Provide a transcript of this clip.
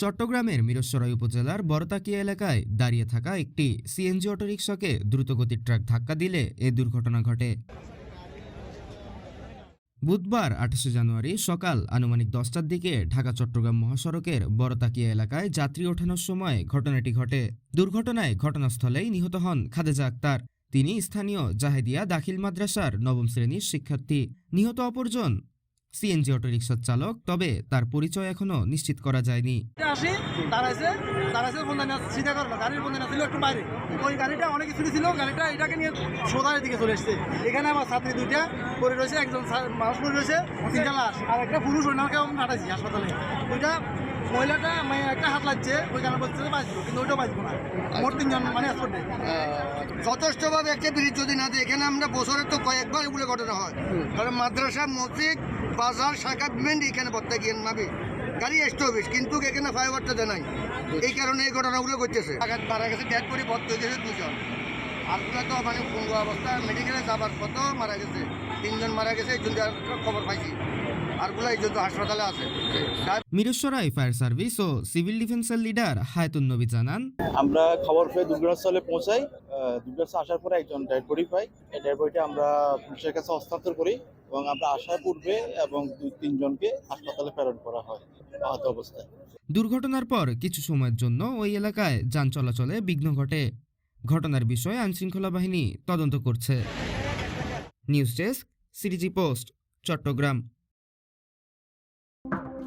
চট্টগ্রামের মিরসরাই উপজেলার বরতাকিয়া এলাকায় দাঁড়িয়ে থাকা একটি সিএনজি অটোরিকশাকে দ্রুতগতির ট্রাক ধাক্কা দিলে এ দুর্ঘটনা ঘটে। বুধবার আঠাশে জানুয়ারি সকাল আনুমানিক দশটার দিকে ঢাকা চট্টগ্রাম মহাসড়কের বড়তাকিয়া এলাকায় যাত্রী ওঠানোর সময় ঘটনাটি ঘটে। দুর্ঘটনায় ঘটনাস্থলেই নিহত হন খাদেজা আক্তার। তিনি স্থানীয় জাহেদিয়া দাখিল মাদ্রাসার নবম শ্রেণির শিক্ষার্থী। নিহত অপরজন সিএনজি অটো রিক্সার চালক, তবে তার পরিচয় এখনও নিশ্চিত করা যায়নি। গাড়ির ছিল একটু বাইরে। ওই গাড়িটা অনেক ছিল গাড়িটা এটাকে নিয়ে সোদার দিকে চলে এখানে আমার দুইটা রয়েছে, একজন মানুষ রয়েছে আর একটা পুরুষ হাসপাতালে। ওইটা মহিলাটা মানে একটা হাত লাগছে ওই গানে বলছে বাঁচবো কিন্তু ওইটাও বাঁচবো না। মোট তিনজন মানে হাসপাতালে যথেষ্টভাবে একটা ব্রিজ যদি না দিই এখানে আমরা বছরে তো কয়েকবার এগুলো ঘটনা হয়। কারণ মাদ্রাসা মসজিদ বাজার শাখা মেন এখানে বর্তা গিয়ে নাবে গাড়ি স্টপেজ কিন্তু এখানে ফাইবারটা দেয় নাই। এই কারণে এই ঘটনাগুলো ঘটতেছে। আঘাত মারা গেছে ডেড করে ভর্তি হয়ে গেছে দুজন। আরগুলো তো মানে পঙ্গু অবস্থা মেডিকেলে যাবার কত মারা গেছে। তিনজন মারা গেছে এই জন্য খবর পাইছি। হাসপাতালে আছে। মিরসরাই ফায়ার সার্ভিস ও সিভিল ডিফেন্সের লিডার হায়াতুন নবী জানান। আমরা খবর পেয়ে দুর্ঘটনাস্থলে পৌঁছাই। আহ, দুর্ঘটনা আসার পরে একজন ডেড বডি পাই। এই ডেড বডিটা আমরা পুলিশের কাছে হস্তান্তর করি এবং আমরা আসার পূর্বে এবং দুই তিনজনকে হাসপাতালে প্রেরণ করা হয় আহত অবস্থায়। দুর্ঘটনার পর কিছু সময়ের জন্য ওই এলাকায় যান চলাচলে বিঘ্ন ঘটে। ঘটনার বিষয়ে আইনশৃঙ্খলা বাহিনী তদন্ত করছে। News desk CTG post Chattogram. you